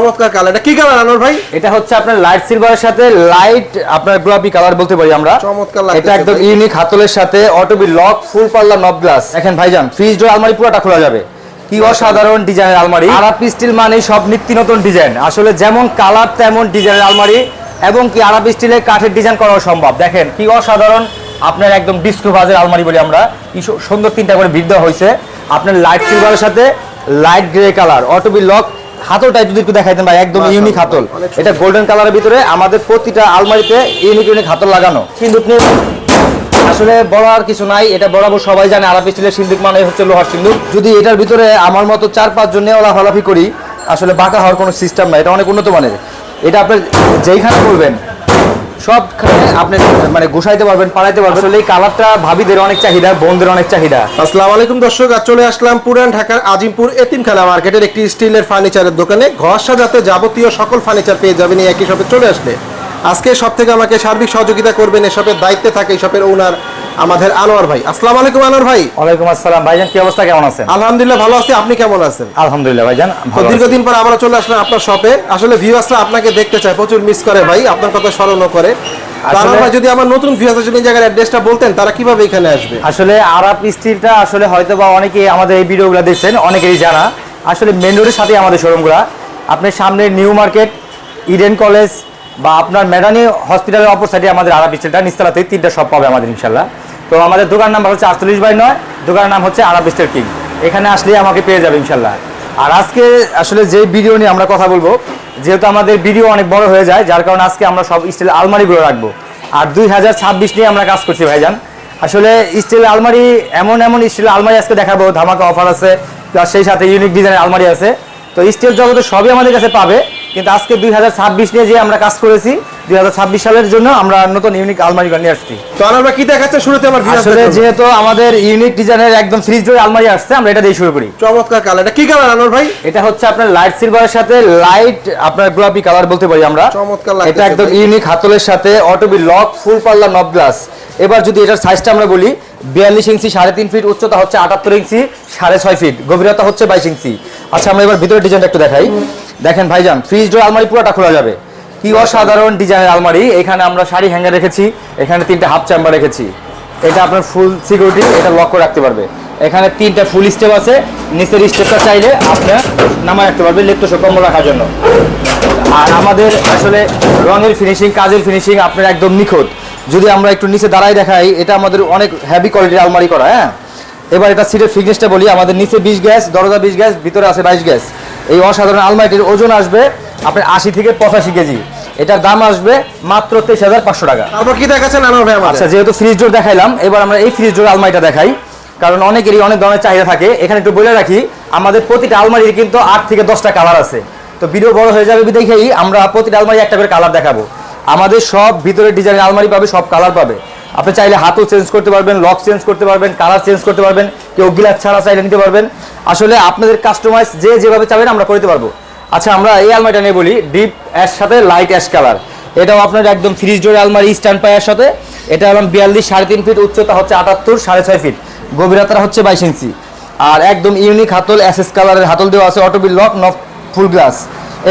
চমৎকার কালার এটা কি কালার ভাই? এটা হচ্ছে আপনার লাইট সিলভারের সাথে লাইট আপনার গোলাপি কালার বলতে পারি আমরা। চমৎকার লাগতেছে এটা একদম ইউনিক হাতলের সাথে অটোবি লক ফুল পাল্লা নব গ্লাস দেখেন ভাইজান ফ্রিজ ডোর আলমারি পুরোটা খোলা যাবে। কি অসাধারণ ডিজাইনের আলমারি। মানে সব নিত্য নতুন ডিজাইন আসলে যেমন কালার তেমন ডিজাইনের আলমারি। এবং কি আরাপ স্টিলের কাঠের ডিজাইন করা সম্ভব। দেখেন কি অসাধারণ আপনার একদম ডিস্কো ভাজের আলমারি বলি আমরা। কি সুন্দর তিনটা করে ভিড় দেওয়া হয়েছে। আপনার লাইট সিলভারের সাথে light grey colour Otobi lock হাতলটা যদি একটু দেখাইতেন ভাই একদম ইউনিক হাতল। এটা গোল্ডেন কালারের ভিতরে আমাদের প্রতিটা আলমারিতে ইউনিক ইউনিক হাতল লাগানো। সিন্দুক নিয়ে আসলে বলার কিছু নাই এটা বরাবর সবাই জানে আলাপি স্টিলের সিন্দুক মানে হচ্ছে লোহার সিন্দুক যদি এটার ভিতরে আমার মতো চার পাঁচ জন নেওয়ালা হলাফি করি আসলে বাঁকা হওয়ার কোনো সিস্টেম নাই এটা অনেক উন্নত মানের। এটা আপনার যেইখানে করবেন সবখানে আপনি মানে গোসাইতে পারবেন, পাড়াইতে পারবেন। আসলে এই কালারটা ভাবিদের অনেক চাহিদা বোনদের অনেক চাহিদা। আসসালামু আলাইকুম দর্শক, আজ চলে আসলাম পুরান ঢাকার আজিমপুর এতিমখানা মার্কেটের একটি স্টিলের ফার্নিচারের দোকানে। ঘর সাজাতে যাবতীয় সকল ফার্নিচার পেয়ে যাবেন এই একই শপে চলে আসলে। আজকে সব থেকে আমাকে সার্বিক সহযোগিতা করবেন, এসবের দায়িত্বে থাকে শপের ওনার আমাদের আনোয়ার ভাই। আসসালাম আলাইকুম আনোয়ার ভাই। ওয়ালাইকুম আসসালাম। ভাইজান কি অবস্থা? কেমন আছেন? আলহামদুলিল্লাহ ভালো আছি। আপনি কেমন আছেন? আলহামদুলিল্লাহ ভাইজান তো। দীর্ঘদিন পর আবার চলে আসলাম আপনার শপে। আসলে ভিউয়ার্সরা আপনাকে দেখতে চায় প্রচুর মিস করে ভাই। আপনার কথা স্মরণও করে। যদি আমার নতুন জায়গার অ্যাড্রেসটা বলতেন তারা কীভাবে এখানে আসবে? আসলে আরব স্টিলটা আসলে হয়তো বা অনেকে আমাদের এই ভিডিওগুলো দেখছেন অনেকেরই জানা। আসলে মেন রোডের সাথে আমাদের শোরুমগুলো আপনার সামনে নিউ মার্কেট ইডেন কলেজ বা আপনার ম্যাডানি হসপিটালের অপর সাইডে আমাদের আরব স্টিলটা নিস্তালাতে তিনটা শপ পাবে আমাদের ইনশাল্লাহ তো আমাদের দোকান নাম্বার হচ্ছে আটচল্লিশ বাই নয়, দোকানের নাম হচ্ছে আরব স্টিল কিং এখানে আসলেই আমাকে পেয়ে যাবে ইনশাল্লাহ আর আজকে আসলে যে ভিডিও নিয়ে আমরা কথা বলব, যেহেতু আমাদের ভিডিও অনেক বড় হয়ে যায়, যার কারণে আজকে আমরা সব স্টিল আলমারিগুলো রাখব। আর দুই হাজার ছাব্বিশ নিয়ে আমরা কাজ করছি ভাইজান। আসলে স্টিল আলমারি, এমন এমন স্টিল আলমারি আজকে দেখাবো, ধামাকা অফার আছে প্লাস সেই সাথে ইউনিক ডিজাইনের আলমারি আছে। তো স্টিল জগতে সবই আমাদের কাছে পাবে। কিন্তু আজকে দুই হাজার ছাব্বিশ নিয়ে যে আমরা কাজ করেছি দুই হাজার ছাব্বিশ সালের জন্য আমরা নতুন ইউনিক আলমারি নিয়ে আসছি। তো ভাই কি দেখাচ্ছে? শুরুতে আমার আসলে যেহেতু আমাদের ইউনিক ডিজাইনের একদম ফ্রিজ ডোর আলমারি আসছে আমরা এটা দিয়ে শুরু করি। চমৎকার কালার এটা কি কালার আনোয়ার ভাই? এটা হচ্ছে আপনার লাইট সিলভারের সাথে লাইট আপনার গোলাপি কালার বলতে পারি আমরা। চমৎকার এটা একদম ইউনিক হাতলের সাথে অটোবি লক ফুল পাল্লা নব গ্লাস এবার যদি এটার সাইজটা আমরা বলি বিয়াল্লিশ ইঞ্চি সাড়ে তিন ফিট উচ্চতা হচ্ছে আটাত্তর ইঞ্চি সাড়ে ছয় ফিট গভীরতা হচ্ছে বাইশ ইঞ্চি। আচ্ছা আমরা এবার ভিতরে ডিজাইনটা একটু দেখাই। দেখেন ভাইজান ফ্রিজ ডোর আলমারি পুরোটা খোলা যাবে। কি অসাধারণ ডিজাইনের আলমারি। এখানে আমরা শাড়ি হ্যাঙ্গার রেখেছি, এখানে তিনটা হাফ চেম্বার রেখেছি। এটা আপনার ফুল সিকিউরিটি এটা লক করে রাখতে পারবে। এখানে তিনটা ফুল স্টেপ আছে, নিচের স্টেপটা চাইলে আপনার নামায় রাখতে পারবে লেপ্ট কম্বল রাখার জন্য। আর আমাদের আসলে রঙের ফিনিশিং কাজের ফিনিশিং আপনার একদম নিখুঁত। যদি আমরা একটু নিচে দাঁড়াই দেখাই, এটা আমাদের অনেক হেভি কোয়ালিটির আলমারি করা হ্যাঁ? এবার এটা সিটের ফিটনেসটা বলি, আমাদের নিচে বিশ গ্যাস, দরজা বিশ গ্যাস, ভিতরে আছে বাইশ গ্যাস। এই অসাধারণ আলমারিটির ওজন আসবে আপনার আশি থেকে পঁচাশি কেজি। এটার দাম আসবে মাত্র তেইশ হাজার পাঁচশো টাকা। তারপর কি দেখাচ্ছেন আচ্ছা যেহেতু ফ্রিজ ডোর দেখাইলাম এবার আমরা এই ফ্রিজ ডোর আলমারিটা দেখাই। কারণ অনেকেরই অনেক ধরনের চাহিদা থাকে। এখানে একটু বলে রাখি আমাদের প্রতিটা আলমারির কিন্তু আট থেকে দশটা কালার আছে। তো ভিডিও বড় হয়ে যাবে দেখেই আমরা প্রতিটা আলমারি একটা করে কালার দেখাবো। আমাদের সব ভিতরে ডিজাইনের আলমারি পাবে সব কালার পাবে। আপনি চাইলে হাতও চেঞ্জ করতে পারবেন লক চেঞ্জ করতে পারবেন কালার চেঞ্জ করতে পারবেন, কেউ গিলাস ছাড়া চাইলে নিতে পারবেন। আসলে আপনাদের কাস্টমাইজ যে যেভাবে চাবেন আমরা করতে পারব। আচ্ছা আমরা এই আলমারিটা নিয়ে বলি ডিপ অ্যাশ সাথে লাইট অ্যাশ কালার এটাও আপনার একদম ফ্রিজ ডোর আলমারি স্ট্যান্ড পায়ের সাথে। এটা হলাম বিয়াল্লিশ, সাড়ে তিন ফিট উচ্চতা হচ্ছে আটাত্তর, সাড়ে ছয় ফিট গভীরতা হচ্ছে বাইশ ইঞ্চি আর একদম ইউনিক হাতল এসএস কালারের হাতল দেওয়া আছে অটোবিল লক নফ ফুল গ্লাস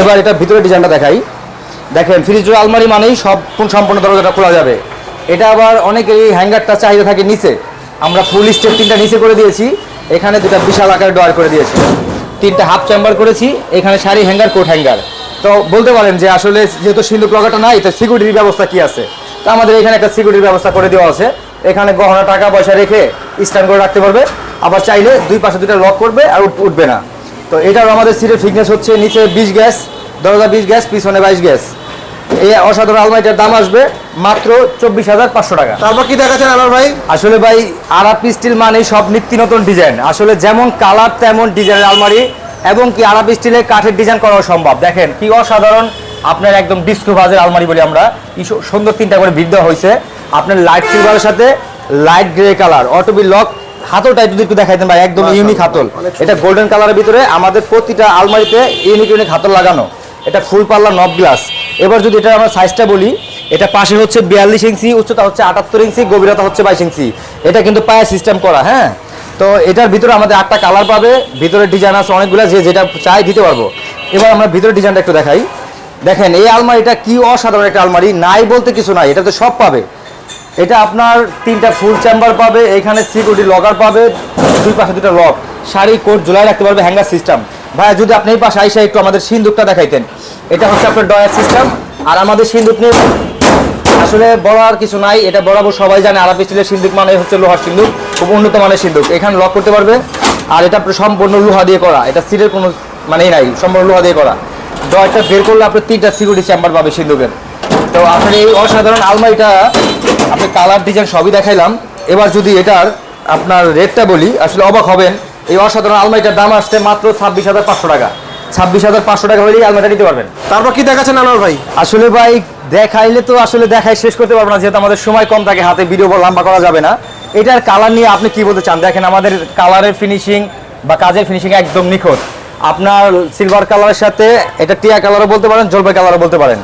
এবার এটা ভিতরে ডিজাইনটা দেখাই। দেখেন ফ্রিজ ডোর আলমারি মানেই সব, সম্পূর্ণ দরজাটা খোলা যাবে। এটা আবার অনেকেরই হ্যাঙ্গারটা চাহিদা থাকে নিচে। আমরা ফুল স্টেপ তিনটা নিচে করে দিয়েছি। এখানে দুটা বিশাল আকারের ডয়ার করে দিয়েছি। তিনটা হাফ চেম্বার করেছি। এখানে শাড়ি হ্যাঙ্গার কোট হ্যাঙ্গার তো বলতে পারেন যে আসলে যেহেতু সিন্ধুক লগাটা নাই, তো সিকিউরিটির ব্যবস্থা কি আছে? তো আমাদের এখানে একটা সিকিউরিটির ব্যবস্থা করে দেওয়া আছে। এখানে গহনা, টাকা পয়সা রেখে স্ট্যান্ড করে রাখতে পারবে। আবার চাইলে দুই পাশে দুটো লক করবে আর উঠবে না। তো এটার আমাদের সিটের ফিটনেস হচ্ছে নিচে বিশ গ্যাস, দরজা বিশ গ্যাস, পিছনে বাইশ গ্যাস। এই অসাধারণ আলমারিটার দাম আসবে মাত্র চব্বিশ হাজার পাঁচশো টাকা। তারপর কি দেখাচ্ছেন আনোয়ার ভাই? আসলে ভাই আরাপ স্টিল মানে সব নিত্য নতুন ডিজাইন। আসলে যেমন কালার তেমন ডিজাইনের আলমারি এবং কি আরাপ স্টিলের কাঠের ডিজাইন করা সম্ভব। দেখেন কি অসাধারণ আপনার একদম ডিস্কো ভাজের আলমারি বলি আমরা। কি সুন্দর তিনটা করে ভিড় দেওয়া হয়েছে। আপনার লাইট সিলভারের সাথে light grey colour Otobi lock হাতলটা যদি একটু দেখাইতেন ভাই একদম ইউনিক হাতল। এটা গোল্ডেন কালারের ভিতরে আমাদের প্রতিটা আলমারিতে ইউনিক ইউনিক হাতল লাগানো। এটা ফুল পাল্লা নব গ্লাস এবার যদি এটা আমরা সাইজটা বলি, এটা পাশে হচ্ছে বিয়াল্লিশ ইঞ্চি, উচ্চতা হচ্ছে আটাত্তর ইঞ্চি, গভীরতা হচ্ছে বাইশ ইঞ্চি। এটা কিন্তু পায়ে সিস্টেম করা হ্যাঁ? তো এটার ভিতরে আমাদের আটটা কালার পাবে, ভিতরে ডিজাইন আছে অনেকগুলো, যে যেটা চাই দিতে পারব। এবার আমরা ভিতরে ডিজাইনটা একটু দেখাই। দেখেন, এই আলমারিটা কি অসাধারণ একটা আলমারি, নাই বলতে কিছু নাই এটা তো সব পাবে। এটা আপনার তিনটা ফুল চেম্বার পাবে, এখানে সিকিউরিটি লকার পাবে, দুই পাশে দুটো লক শাড়ি, কোট ঝুলাই রাখতে পারবে হ্যাঙ্গার সিস্টেম ভাইয়া, যদি আপনি পাশে আইসা একটু আমাদের সিন্দুকটা দেখাইতেন। এটা হচ্ছে আপনার ডয়ার সিস্টেম। আর আমাদের সিন্দুক নিয়ে আসলে বলার কিছু নাই, এটা বরাবর সবাই জানে, আরব স্টিলের সিন্দুক মানে হচ্ছে লোহার সিন্দুক, খুব উন্নত মানের সিন্দুক। এখানে লক করতে পারবে, আর এটা আপনার সম্পূর্ণ লোহা দিয়ে করা। এটা সিটের কোনো মানেই নাই, সম্পূর্ণ লোহা দিয়ে করা। ডয়টা বের করলে আপনি তিনটা সিকিউরিটি চেম্বার পাবে সিন্দুকের। তো আপনার এই অসাধারণ আলমারিটা, আপনি কালার ডিজাইন সবই দেখাইলাম। এবার যদি এটার আপনার রেটটা বলি, আসলে অবাক হবেন। এই অসাধারণ আলমারিটার দাম আসছে মাত্র ছাব্বিশ হাজার পাঁচশো টাকা। ছাব্বিশ হাজার পাঁচশো টাকা হলেই আলমারিটা নিতে পারবেন। তারপর কি দেখাচ্ছেন আনোয়ার ভাই? আসলে ভাই দেখাইলে তো আসলে দেখাই শেষ করতে পারব না যেহেতু আমাদের সময় কম থাকে হাতে ভিডিও লম্বা করা যাবে না। এটার কালার নিয়ে আপনি কি বলতে চান? দেখেন আমাদের কালারের ফিনিশিং বা কাজের ফিনিশিং একদম নিখুঁত। আপনার সিলভার কালারের সাথে এটা টিয়া কালারও বলতে পারেন জলপাই কালারও বলতে পারেন।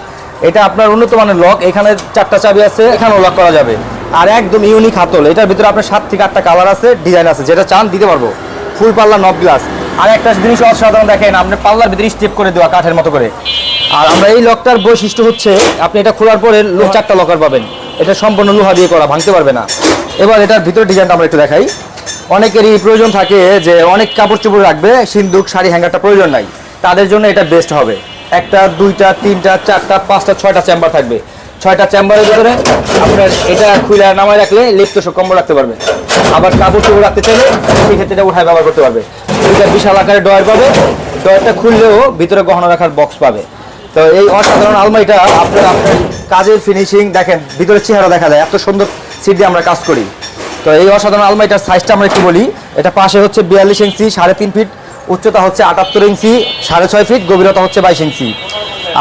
এটা আপনার উন্নত মানের লক এখানে চারটা চাবি আছে এখানেও লক করা যাবে। আর একদম ইউনিক হাতল এটার ভিতরে আপনার সাত থেকে আটটা কালার আছে ডিজাইন আছে যেটা চান দিতে পারব। ফুল পাল্লা নব গ্লাস আর একটা জিনিস অসাধারণ দেখেন আপনি পাল্লার ভিতরে স্টেপ করে দেওয়া কাঠের মতো করে। আর আমরা এই লকটার বৈশিষ্ট্য হচ্ছে আপনি এটা খোলার পরে লো- চারটা লকার পাবেন। এটা সম্পূর্ণ লোহা দিয়ে করা ভাঙতে পারবে না। এবার এটার ভিতরে ডিজাইনটা আমরা একটু দেখাই। অনেকেরই প্রয়োজন থাকে যে অনেক কাপড় চোপড় রাখবে সিন্দুক শাড়ি হ্যাঙ্গারটা প্রয়োজন নাই। তাদের জন্য এটা বেস্ট হবে। একটা দুইটা তিনটা চারটা পাঁচটা ছয়টা চেম্বার থাকবে। ছয়টা চেম্বারের ভিতরে আপনার এটা খুলে নামায় রাখলে লিপ্ত কম্বল রাখতে পারবে। আবার কাপড় চোপড় রাখতে চাইলে সেক্ষেত্রে এটা উঠায় ব্যবহার করতে পারবে। এটা বিশাল আকারে ডয়ার পাবে। ডয়ারটা খুললেও ভিতরে গহনা রাখার বক্স পাবে। তো এই অসাধারণ আলমারিটা আপনার আপনার কাজের ফিনিশিং দেখেন ভিতরে চেহারা দেখা যায়, এত সুন্দর সিট দিয়ে আমরা কাজ করি। তো এই অসাধারণ আলমারিটার সাইজটা আমরা একটু বলি। এটা পাশে হচ্ছে বিয়াল্লিশ ইঞ্চি, সাড়ে তিন ফিট উচ্চতা হচ্ছে আটাত্তর ইঞ্চি, সাড়ে ছয় ফিট গভীরতা হচ্ছে বাইশ ইঞ্চি।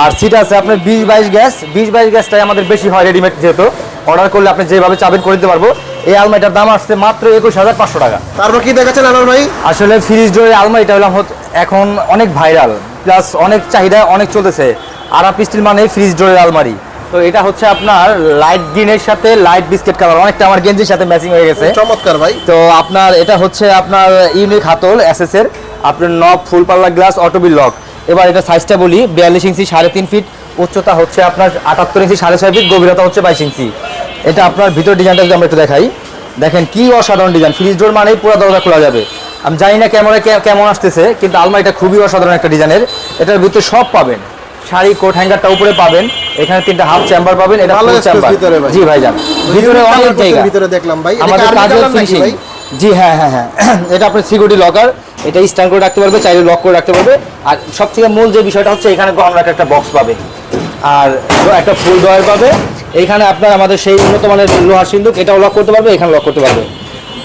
আর সিট আছে আপনার বিশ বাইশ গ্যাস। বিশ বাইশ গ্যাসটাই আমাদের বেশি হয় রেডিমেড যেহেতু। অর্ডার করলে আপনি যেভাবে চাবেন করে দিতে পারব। এই আলমারিটার দাম আসছে মাত্র একুশ হাজার পাঁচশো টাকা। তারপর কি দেখাচ্ছেন আনোয়ার ভাই আসলে ফ্রিজ ডোরের আলমারিটা হলাম এখন অনেক ভাইরাল প্লাস অনেক চাহিদা অনেক চলতেছে। আরাপ স্টিল মানে ফ্রিজ ডোরের আলমারি। তো এটা হচ্ছে আপনার লাইট গ্রিনের সাথে লাইট বিস্কিট কালার অনেকটা আমার গেঞ্জির সাথে ম্যাচিং হয়ে গেছে। চমৎকার ভাই। তো আপনার এটা হচ্ছে আপনার ইউনিক হাতল এসএস এর। আপনার নব ফুল পাল্লা গ্লাস অটোবিল লক এবার এটা সাইজটা বলি বিয়াল্লিশ ইঞ্চি সাড়ে তিন ফিট উচ্চতা হচ্ছে আপনার আটাত্তর ইঞ্চি সাড়ে ছয় ফিট গভীরতা হচ্ছে বাইশ ইঞ্চি। এটা আপনার ভিতর ডিজাইনটা যদি আমরা একটু দেখাই দেখেন কি অসাধারণ ডিজাইন ফ্রিজ ডোর মানেই পুরো দরজা খোলা যাবে। আমি জানি না ক্যামেরা কেমন আসতেছে কিন্তু আলমারিটা খুবই অসাধারণ একটা ডিজাইনের এটার ভিতরে সব পাবেন। শাড়ি কোট হ্যাঙ্গারটা উপরে পাবেন। এখানে তিনটা হাফ চেম্বার পাবেন এটা ভালো ফুল চেম্বার ভিতরে ভাই। জি ভাইজান। ভিতরে অনেক জায়গা। ভিতরে দেখলাম ভাই। আমাদের কাজের ফিনিশিং? জি হ্যাঁ হ্যাঁ হ্যাঁ। এটা আপনার সিকিউরিটি লকার এটা স্ট্যান্ড করে রাখতে পারবে, চাইলে লক করে রাখতে পারবে। আর সব থেকে মূল যে বিষয়টা হচ্ছে, এখানে গহন রাখার একটা বক্স পাবে। আর একটা ফুল ডয়ার পাবে। এইখানে আপনার আমাদের সেই উন্নত মানের লোহার সিন্দুক, এটাও লক করতে পারবে, এখানে লক করতে পারবে।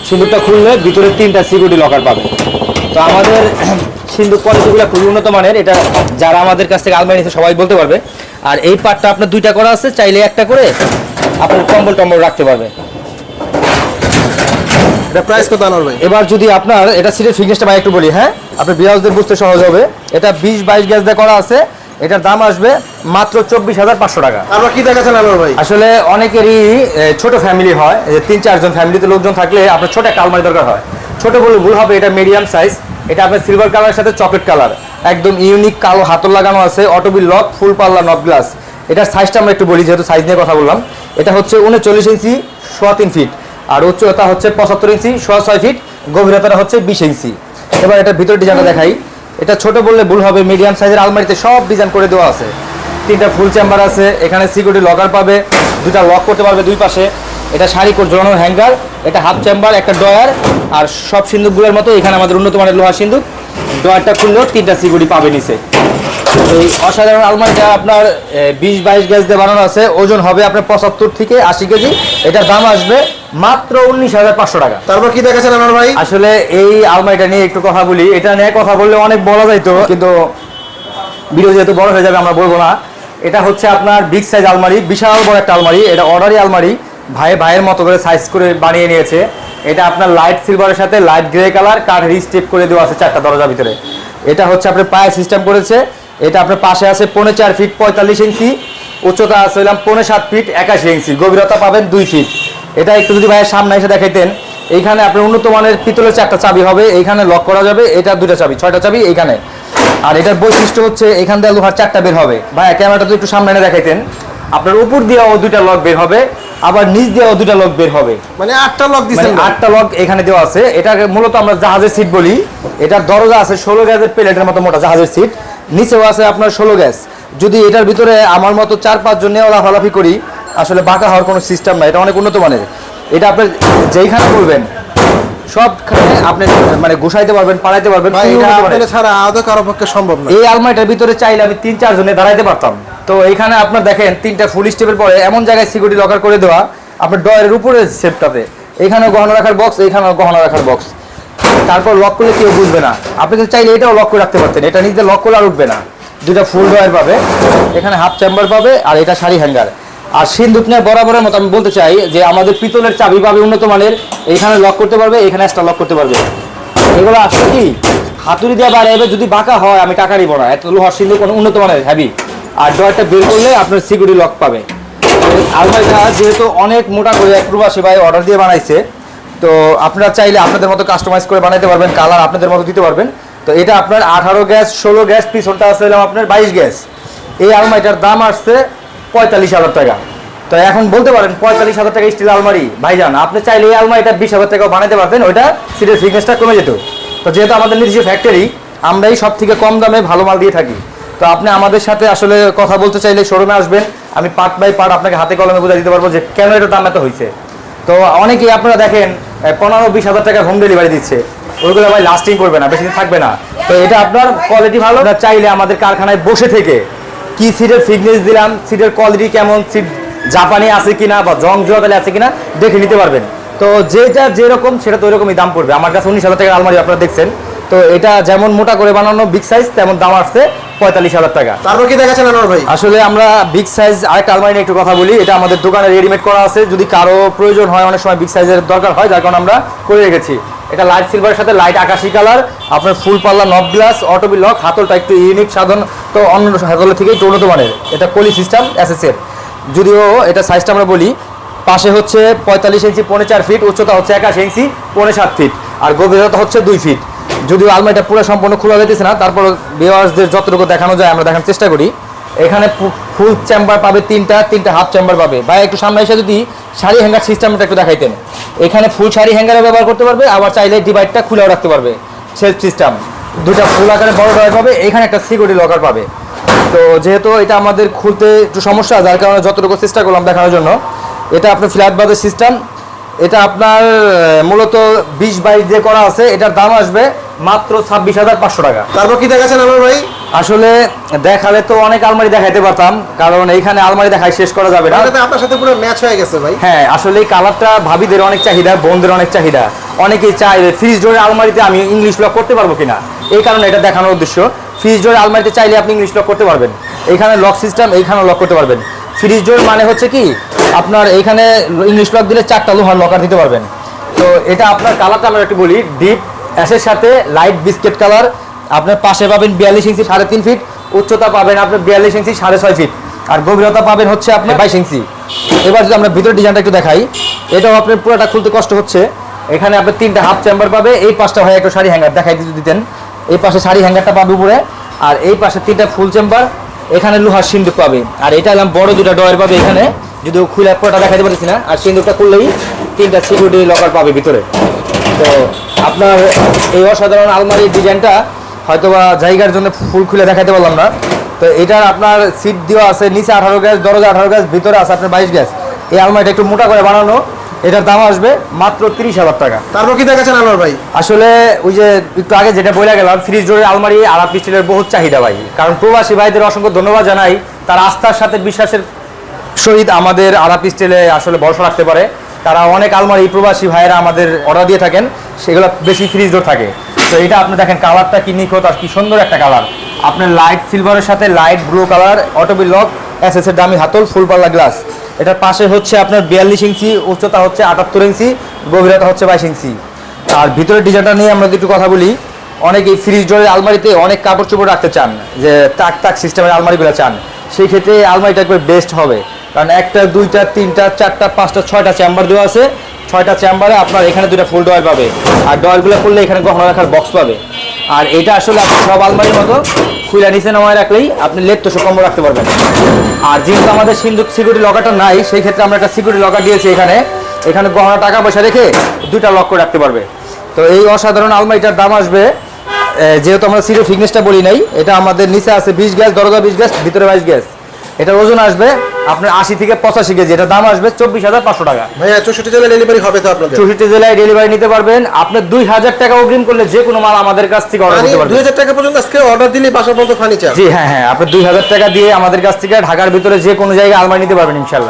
সিন্দুকটা খুললে ভিতরে তিনটা সিকিউরিটি লকার পাবে। তো আমাদের সিন্দুক কোয়ালিটিগুলো খুবই উন্নত মানের, এটা যারা আমাদের কাছ থেকে আলমারি নিতে সবাই বলতে পারবে। আর এই পার্টটা আপনার দুইটা করা আছে, চাইলে একটা করে আপনার কম্বল টম্বল রাখতে পারবে। এটা প্রাইস কত আনোয়ার ভাই? এবার যদি আপনার এটা সিটের ফিটনেসটা ভাই একটু বলি হ্যাঁ? আপনার বিরাজদের বুঝতে সহজ হবে। এটা বিশ বাইশ গ্যাস দিয়ে করা আছে। এটার দাম আসবে মাত্র চব্বিশ হাজার পাঁচশো টাকা। তারপর কি দেখাচ্ছেন আনোয়ার ভাই? আসলে অনেকেরই ছোট ফ্যামিলি হয়। যে তিন চারজন ফ্যামিলিতে লোকজন থাকলে আপনার ছোট একটা আলমারি দরকার হয়। ছোট বলে ভুল হবে এটা মিডিয়াম সাইজ এটা আপনার সিলভার কালারের সাথে চকলেট কালার একদম ইউনিক কালো হাতল লাগানো আছে অটোবিল লক ফুল পাল্লা নব গ্লাস এটার সাইজটা আমরা একটু বলি যেহেতু সাইজ নিয়ে কথা বললাম। এটা হচ্ছে উনচল্লিশ ইঞ্চি সোয়া তিন ফিট আর উচ্চতা হচ্ছে পঁচাত্তর ইঞ্চি, সোয়া ছয় ফিট, গভীরতাটা হচ্ছে বিশ ইঞ্চি। এবার এটা ভিতর ডিজাইনটা দেখাই। এটা ছোট বললে ভুল হবে মিডিয়াম সাইজের আলমারিতে সব ডিজাইন করে দেওয়া আছে। তিনটা ফুল চেম্বার আছে, এখানে সিকিউরিটি লকার পাবে দুটা লক করতে পারবে দুই পাশে। এটা শাড়ি জড়ানোর হ্যাঙ্গার এটা হাফ চেম্বার একটা ডয়ার আর সব সিন্দুকগুলোর মতো এখানে আমাদের উন্নত মানের লোহার সিন্দুক। ডয়ারটা খুললেও তিনটা সিকিউরিটি পাবে নিচে। এই অসাধারণ আলমারিটা আপনার বিশ বাইশ গ্যাস দিয়ে বানানো আছে ওজন হবে আপনার পঁচাত্তর থেকে আশি কেজি। এটার দাম আসবে মাত্র উনিশ হাজার পাঁচশো টাকা। তারপর কি দেখাচ্ছেন আনোয়ার ভাই? আসলে এই আলমারিটা নিয়ে একটু কথা বলি। এটা নিয়ে কথা বললে অনেক বলা যাইতো কিন্তু ভিডিও যেহেতু বড় হয়ে যাবে আমরা বলব না। এটা হচ্ছে আপনার বিগ সাইজ আলমারি বিশাল বড় একটা আলমারি। এটা অর্ডারি আলমারি। ভাই ভাইয়ের মতো করে সাইজ করে বানিয়ে নিয়েছে। এটা আপনার লাইট সিলভারের সাথে লাইট গ্রে কালার কাঠের স্টেপ করে দেওয়া আছে চারটা দরজার ভিতরে। এটা হচ্ছে আপনার পায়ে সিস্টেম করেছে। এটা আপনার পাশে আছে পৌনে চার ফিট পঁয়তাল্লিশ ইঞ্চি উচ্চতা আছে হলাম পৌনে সাত ফিট একাশি ইঞ্চি গভীরতা পাবেন দুই ফিট এটা একটু যদি ভাইয়ের সামনে এসে দেখাইতেন এইখানে আপনার উন্নত মানের পিতলের চারটা চাবি হবে এইখানে লক করা যাবে এটা দুটা চাবি ছয়টা চাবি এইখানে। আর এটার বৈশিষ্ট্য হচ্ছে এখান দিয়ে লোহার চারটা বের হবে। ভাইয়া ক্যামেরাটা তো একটু সামনে এনে দেখাইতেন আপনার উপর দিয়েও দুইটা লক বের হবে আবার নিচ দিয়েও দুইটা লক বের হবে। মানে আটটা লক মানে দিচ্ছেন আটটা লক এখানে দেওয়া আছে। এটা মূলত আমরা জাহাজের সিট বলি। এটার দরজা আছে ষোলো গ্যাসের প্লেটের মতো মোটা জাহাজের সিট নিচেও আছে আপনার ষোলো গ্যাস। যদি এটার ভিতরে আমার মতো চার পাঁচ জন নেওয়া লাফালাফি করি আসলে বাঁকা হওয়ার কোনো সিস্টেম নাই এটা অনেক উন্নত মানের। এটা আপনার যেইখানে করবেন সবখানে আপনি মানে ঘুষাইতে পারবেন পালাইতে পারবেন ছাড়া আদৌ কারও পক্ষে সম্ভব না। এই আলমারিটার ভিতরে চাইলে আমি তিন চার জনে দাঁড়াইতে পারতাম। তো এখানে আপনার দেখেন তিনটা ফুল স্টেপের পরে এমন জায়গায় সিকিউরিটি লকার করে দেওয়া আপনার ডয়ের উপরে সেপটাতে এখানে গহনা রাখার বক্স এখানেও গহনা রাখার বক্স তারপর লক করলে কেউ বুঝবে না। আপনি তো চাইলে এটাও লক করে রাখতে পারতেন। এটা নিজে লক করলে আর উঠবে না। দুটা ফুল ডয়ার পাবে। এখানে হাফ চেম্বার পাবে আর এটা শাড়ি হ্যাঙ্গার আর সিন্ধুক নিয়ে বরাবরের মতো আমি বলতে চাই যে আমাদের পিতলের চাবি পাবে উন্নত মানের। এখানে লক করতে পারবে, এখানে এক্সট্রা লক করতে পারবে। এগুলো আসলে কি? হাতুড়ি দিয়ে বাড়াইবে যদি বাঁকা হয়, আমি টাকা নিব না। এত লোহার সিন্ধু কোনো উন্নত মানের হ্যাভি আর ডয়ারটা বের করলে আপনার সিকিউরিটি লক পাবে। আলমারিটা যেহেতু অনেক মোটা করে এক প্রবাসী ভাই অর্ডার দিয়ে বানাইছে তো আপনারা চাইলে আপনাদের মতো কাস্টমাইজ করে বানাইতে পারবেন কালার আপনাদের মতো দিতে পারবেন। তো এটা আপনার আঠারো গ্যাস, ষোলো গ্যাস, পিছনটা আছে আপনার বাইশ গ্যাস। এই আলমারিটার দাম আসছে পঁয়তাল্লিশ হাজার টাকা। তো এখন বলতে পারেন, পঁয়তাল্লিশ হাজার টাকা স্টিল আলমারি। ভাইজান, আপনি চাইলে এই আলমারিটা বিশ হাজার টাকাও বানাতে পারতেন ওইটা সিটের ফিটনেসটা কমে যেত। তো যেহেতু আমাদের নিজস্ব ফ্যাক্টরি আমরাই সব থেকে কম দামে ভালো মাল দিয়ে থাকি। তো আপনি আমাদের সাথে আসলে কথা বলতে চাইলে শোরুমে আসবেন। আমি পার্ট বাই পার্ট আপনাকে হাতে কলমে বুঝাই দিতে পারব যে কেন এটার দাম এত হয়েছে তো অনেকেই আপনারা দেখেন পনেরো বিশ হাজার টাকা হোম ডেলিভারি দিচ্ছে। ওইগুলো ভাই লাস্টিং করবে না, বেশি দিন থাকবে না। তো এটা আপনার কোয়ালিটি ভালো? চাইলে আমাদের কারখানায় বসে থেকে কি সিটের ফিটনেস দিলাম সিটের কোয়ালিটি কেমন সিট জাপানি আছে কিনা বা জং জোয়াতালে আছে কিনা দেখে নিতে পারবেন। তো যেটা যেরকম, সেটা তো ওইরকমই দাম পড়বে। আমার কাছে উনিশ হাজার টাকার আলমারি আপনারা দেখছেন। তো এটা যেমন মোটা করে বানানো বিগ সাইজ তেমন দাম আসছে। পঁয়তাল্লিশ হাজার টাকা। তারপর কি দেখাচ্ছেন আনোয়ার ভাই? আসলে আমরা বিগ সাইজ আরেকটা আলমারি নিয়ে একটু কথা বলি। এটা আমাদের দোকানে রেডিমেড করা আছে। যদি কারও প্রয়োজন হয় অনেক সময় বিগ সাইজের দরকার হয় যার কারণে আমরা করে রেখেছি। এটা লাইট সিলভারের সাথে লাইট আকাশি কালার আপনার ফুল পাল্লা নব গ্লাস অটোবি লক হাতলটা একটু ইউনিক সাধন তো অন্য হাতলের থেকে একটু উন্নত মানের। এটা কলি সিস্টেম এসএসএফ যদিও এটা সাইজটা আমরা বলি পাশে হচ্ছে পঁয়তাল্লিশ ইঞ্চি পৌনে চার ফিট উচ্চতা হচ্ছে একাশি ইঞ্চি পৌনে সাত ফিট আর গভীরতা হচ্ছে দুই ফিট যদিও আলমারিটা পুরো সম্পূর্ণ খোলা যেতেছে না তারপর ভিউয়ার্সদের যতটুকু দেখানো যায় আমরা দেখানোর চেষ্টা করি। এখানে ফুল চেম্বার পাবে তিনটা তিনটা হাফ চেম্বার পাবে। বা একটু সামনে এসে যদি শাড়ি হ্যাঙ্গার সিস্টেমটা একটু দেখাইতেন। এখানে ফুল শাড়ি হ্যাঙ্গারও ব্যবহার করতে পারবে, আবার চাইলে ডিভাইডটা খুলেও রাখতে পারবে। সেলফ সিস্টেম দুটা ফুল আকারে বড় ড্রয়ার পাবে, এখানে একটা সিকিউরিটি লকার পাবে। তো যেহেতু এটা আমাদের খুলতে একটু সমস্যা, যার কারণে যতটুকু চেষ্টা করলাম দেখানোর জন্য, এটা আপনার ফ্ল্যাট বাজার সিস্টেম এটা আপনার মূলত বিশ বাইশ দিয়ে করা আছে, এটার দাম আসবে মাত্র ছাব্বিশ হাজার পাঁচশো টাকা। তারপর কি দেখাচ্ছেন আনোয়ার ভাই? আসলে দেখালে তো অনেক আলমারি দেখাইতে পারতাম কারণ এইখানে আলমারি দেখাই শেষ করা যাবে না। আপনার সাথে পুরো ম্যাচ হয়ে গেছে ভাই। হ্যাঁ আসলে এই কালারটা ভাবিদের অনেক চাহিদা বোনদের অনেক চাহিদা। অনেকেই চাই ফ্রিজ ডোরের আলমারিতে আমি ইংলিশ লক করতে পারব কিনা। এই কারণে এটা দেখানোর উদ্দেশ্য। ফ্রিজ ডোরের আলমারিতে চাইলে আপনি ইংলিশ লক করতে পারবেন। এইখানে লক সিস্টেম এইখানেও লক করতে পারবেন। ফ্রিজ ডোর মানে হচ্ছে কি আপনার এইখানে ইংলিশ লক দিলে চারটা লোহার লকার দিতে পারবেন। তো এটা আপনার কালারটা আমরা একটু বলি ডিপ অ্যাশের সাথে লাইট বিস্কেট কালার আপনার পাশে পাবেন বিয়াল্লিশ ইঞ্চি সাড়ে তিন ফিট উচ্চতা পাবেন আপনার বিয়াল্লিশ ইঞ্চি সাড়ে ছয় ফিট আর গভীরতা পাবেন হচ্ছে আপনার বাইশ ইঞ্চি। এবার যদি আমরা ভিতর ডিজাইনটা একটু দেখাই, এটাও আপনার পুরোটা খুলতে কষ্ট হচ্ছে। এখানে আপনার তিনটা হাফ চেম্বার পাবে, এই পাশটা হয় একটা শাড়ি হ্যাঙ্গার দেখাই দিতে দিতেন। এই পাশে শাড়ি হ্যাঙ্গারটা পাবে উপরে, আর এই পাশে তিনটা ফুল চেম্বার এখানে লোহার সিন্দুক পাবে। আর এটা এলাম বড় দুটা ডয়ের পাবে এখানে, যদি খুলে পুরোটা দেখাতে পারছি না, আর সিন্দুকটা খুললেই তিনটা সিকিউরিটি লকার পাবে ভিতরে। তো আপনার এই অসাধারণ আলমারির ডিজাইনটা হয়তোবা জায়গার জন্য ফুল খুলে দেখাতে পারলাম না। তো এটা আপনার সিট দেওয়া আছে নিচে আঠারো গ্যাস দরজা আঠারো গ্যাস ভিতরে আছে আপনার বাইশ গ্যাস। এই আলমারিটা একটু মোটা করে বানানো এটার দাম আসবে মাত্র তিরিশ হাজার টাকা। তারপর কি দেখাচ্ছেন আনোয়ার ভাই? আসলে ওই যে একটু আগে যেটা বলে গেলাম ফ্রিজ ডোরের আলমারি আলাপ স্টিলের বহুত চাহিদা ভাই। কারণ প্রবাসী ভাইদের অসংখ্য ধন্যবাদ জানাই তার আস্থার সাথে বিশ্বাসের সহিত আমাদের আলাপ স্টিলে আসলে ভরসা রাখতে পারে। তারা অনেক আলমারি প্রবাসী ভাইয়েরা আমাদের অর্ডার দিয়ে থাকেন, সেগুলো বেশি ফ্রিজ ডোর থাকে। তো এটা আপনি দেখেন কালারটা কি নিখুঁত আর কি সুন্দর একটা কালার আপনার লাইট সিলভারের সাথে light blue colour Otobi lock এর দামি হাতল ফুল পাল্লা গ্লাস এটার পাশে হচ্ছে আপনার বিয়াল্লিশ ইঞ্চি, উচ্চতা হচ্ছে আটাত্তর ইঞ্চি, গভীরতা হচ্ছে বাইশ ইঞ্চি। আর ভিতরের ডিজাইনটা নিয়ে আমরা একটু কথা বলি। অনেকেই ফ্রিজ ডোরের আলমারিতে অনেক কাপড় চোপড় রাখতে চান, যে তাক তাক সিস্টেমের আলমারিগুলো চান। সেই ক্ষেত্রে আলমারিটা একবার বেস্ট হবে। কারণ একটা, দুইটা, তিনটা, চারটা, পাঁচটা, ছয়টা চেম্বার দেওয়া আছে। ছয়টা চেম্বারে আপনার এখানে দুইটা ফুল ডয়ার পাবে। আর ডয়ারগুলো করলে এখানে গহনা রাখার বক্স পাবে। আর এটা আসলে আপনি সব আলমারির মতো খুলে নিচে নামায় রাখলেই আপনি লেট তো কম রাখতে পারবেন। আর যেহেতু আমাদের সিন্ধু সিকিউরিটি লকারটা নাই, সেই ক্ষেত্রে আমরা একটা সিকিউরিটি লকার দিয়েছি এখানে। এখানে গহনা টাকা পয়সা রেখে দুইটা লক করে রাখতে পারবে। তো এই অসাধারণ আলমারিটার দাম আসবে যেহেতু আমরা সিরো ফিটনেসটা বলি নাই, এটা আমাদের নিচে আছে বিশ গ্যাস, দরজা বিশ গ্যাস, ভিতরে বাইশ গ্যাস। এটার ওজন আসবে আপনার আশি থেকে পঁচাশি কেজি এটা দাম আসবে চব্বিশ হাজার পাঁচশো টাকা। ভাইয়া চৌষট্টি জেলায় ডেলিভারি হবে তো আপনাদের? চৌষট্টি জেলায় ডেলিভারি নিতে পারবেন। আপনার দুই হাজার টাকা অগ্রিম করলে যে কোনো মাল আমাদের কাছ থেকে অর্ডার দিতে পারবেন। দুই হাজার টাকা পর্যন্ত আজকে অর্ডার দিলে বাসা পর্যন্ত ফার্নিচার। জি হ্যাঁ হ্যাঁ আপনি দুই হাজার টাকা দিয়ে আমাদের কাছ থেকে ঢাকার ভিতরে যে কোনো জায়গায় আলমারি নিতে পারবেন ইনশাল্লাহ